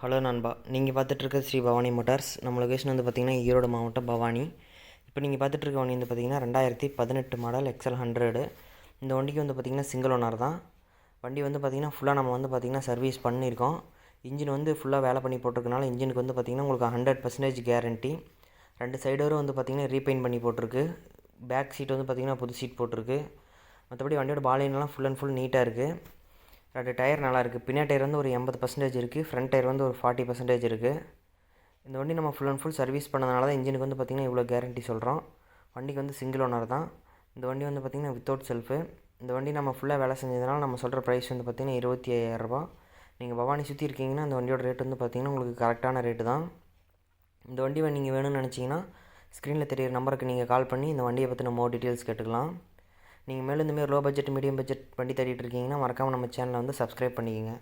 Hello நண்பா நீங்கள் பார்த்துட்ருக்க ஸ்ரீ பவானி மோட்டார்ஸ். நம்ம லொக்கேஷன் வந்து பார்த்திங்கன்னா ஈரோடு மாவட்டம் பவானி. இப்போ நீங்கள் பார்த்துட்ருக்க வண்டி வந்து பார்த்திங்கன்னா ரெண்டாயிரத்தி பதினெட்டு மாடல் எக்ஸல் ஹண்ட்ரடு இந்த வண்டிக்கு வந்து பார்த்திங்கன்னா சிங்கிள் ஓனர் தான். வண்டி வந்து பார்த்திங்கன்னா ஃபுல்லாக நம்ம வந்து பார்த்திங்கன்னா சர்வீஸ் பண்ணியிருக்கோம். இன்ஜின் வந்து ஃபுல்லாக வேலை பண்ணி போட்டிருக்கனால இன்ஜினுக்கு வந்து பார்த்திங்கன்னா உங்களுக்கு ஹண்ட்ரட் பர்சன்டேஜ் கேரண்டி ரெண்டு சைடரும் வந்து பார்த்திங்கன்னா ரீபெயிண்ட் பண்ணி போட்டிருக்கு. பேக் சீட் வந்து பார்த்திங்கன்னா புது சீட் போட்டிருக்கு. மற்றபடி வண்டியோட பாலினெலாம் ஃபுல் அண்ட் ஃபுல் நீட்டாக இருக்குது ரெண்டு டயர் நல்லா இருக்குது டயர் வந்து ஒரு எண்பது பர்சன்டேஜ் இருக்குது ஃப்ரண்ட் டயர் வந்து ஒரு ஃபார்ட்டி பர்சன்டேஜ் இருக்குது இந்த வண்டி நம்ம ஃபுல் அண்ட் ஃபுல் சர்வீஸ் பண்ணதுனால தான் இன்ஜினுக்கு வந்து பார்த்திங்கன்னா இவ்வளோ கேரண்டி சொல்கிறோம் வண்டிக்கு வந்து சிங்கிள் ஓனர் தான். இந்த வண்டி வந்து பார்த்திங்கன்னா வித்தவுட் செல்ஃபு இந்த வண்டி நம்ம ஃபுல்லாக வேலை செஞ்சதுனால நம்ம சொல்கிற ப்ரைஸ் வந்து பார்த்திங்கன்னா இருபத்தி ஐயாயிரரூபா நீங்கள் பவானி சுற்றி இருக்கீங்கன்னா அந்த வண்டியோட ரேட் வந்து பார்த்திங்கன்னா உங்களுக்கு கரெக்டான ரேட்டு தான். இந்த வண்டி நீங்கள் வேணும்னு நினச்சிங்கன்னா ஸ்க்ரீனில் தெரியிற நம்பருக்கு நீங்கள் கால் பண்ணி இந்த வண்டியை பற்றின மோர் டீட்டெயில்ஸ் கேட்டுக்கலாம். நீங்கள் மேலும் இந்தமாரி லோ பட்ஜெட் மீடியம் பட்ஜெட் வண்டி தேடிட்டு இருக்கீங்கன்னா மறக்காமல் நம்ம சேனலை வந்து சப்ஸ்கிரைப் பண்ணிக்கோங்க.